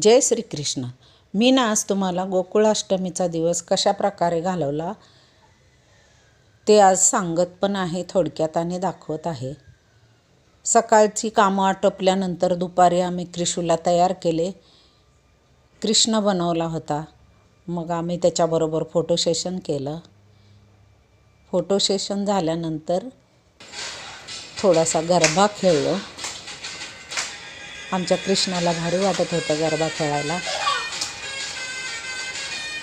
जय श्रीकृष्ण. मी ना आज तुम्हाला गोकुळाष्टमीचा दिवस कशा प्रकारे घालवला ते आज सांगत पण आहे थोडक्यात आणि दाखवत आहे. सकाळची कामं आटोपल्यानंतर दुपारी आम्ही क्रिशूला तयार केले. कृष्ण बनवला होता. मग आम्ही त्याच्याबरोबर फोटो सेशन केलं. फोटो सेशन झाल्यानंतर थोडासा गरबा खेळलो. आमच्या कृष्णाला भारी वाटत होतं गरबा खेळायला.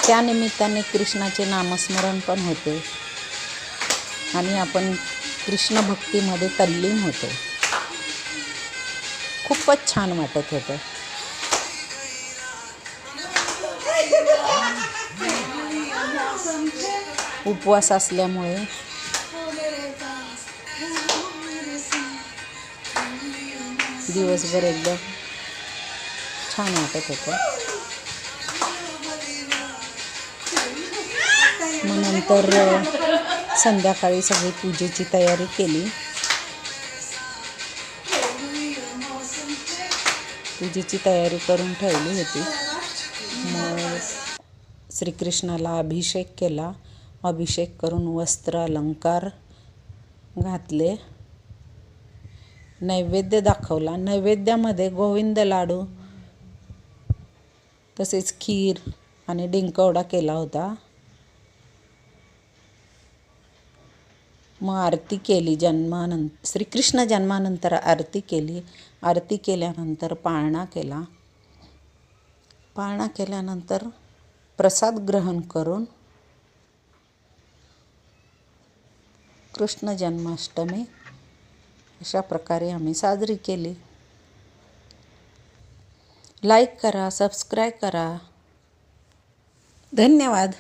त्यानिमित्ताने कृष्णाचे नामस्मरण पण होते. आणि आपण कृष्ण भक्तीमध्ये तल्लीन होतो. खूपच छान वाटत होतं. उपवास असल्यामुळे दिवसभर एकदम छान वाटत होतं. मग नंतर संध्याकाळी सगळी पूजेची तयारी केली. पूजेची तयारी करून ठेवली होती. मग श्रीकृष्णाला अभिषेक केला. अभिषेक करून वस्त्र अलंकार घातले. नैवेद्य दाखवला. नैवेद्यामध्ये गोविंद लाडू तसेच खीर आणि डिंकवडा केला होता. मग आरती केली जन्मानं श्रीकृष्ण जन्मानंतर आरती केली. आरती केल्यानंतर पाळणा केला. पाळणा केल्यानंतर प्रसाद ग्रहण करून कृष्ण जन्माष्टमी अशा प्रकारे आम्ही साजरी केली. लाईक करा सबस्क्राईब करा. धन्यवाद.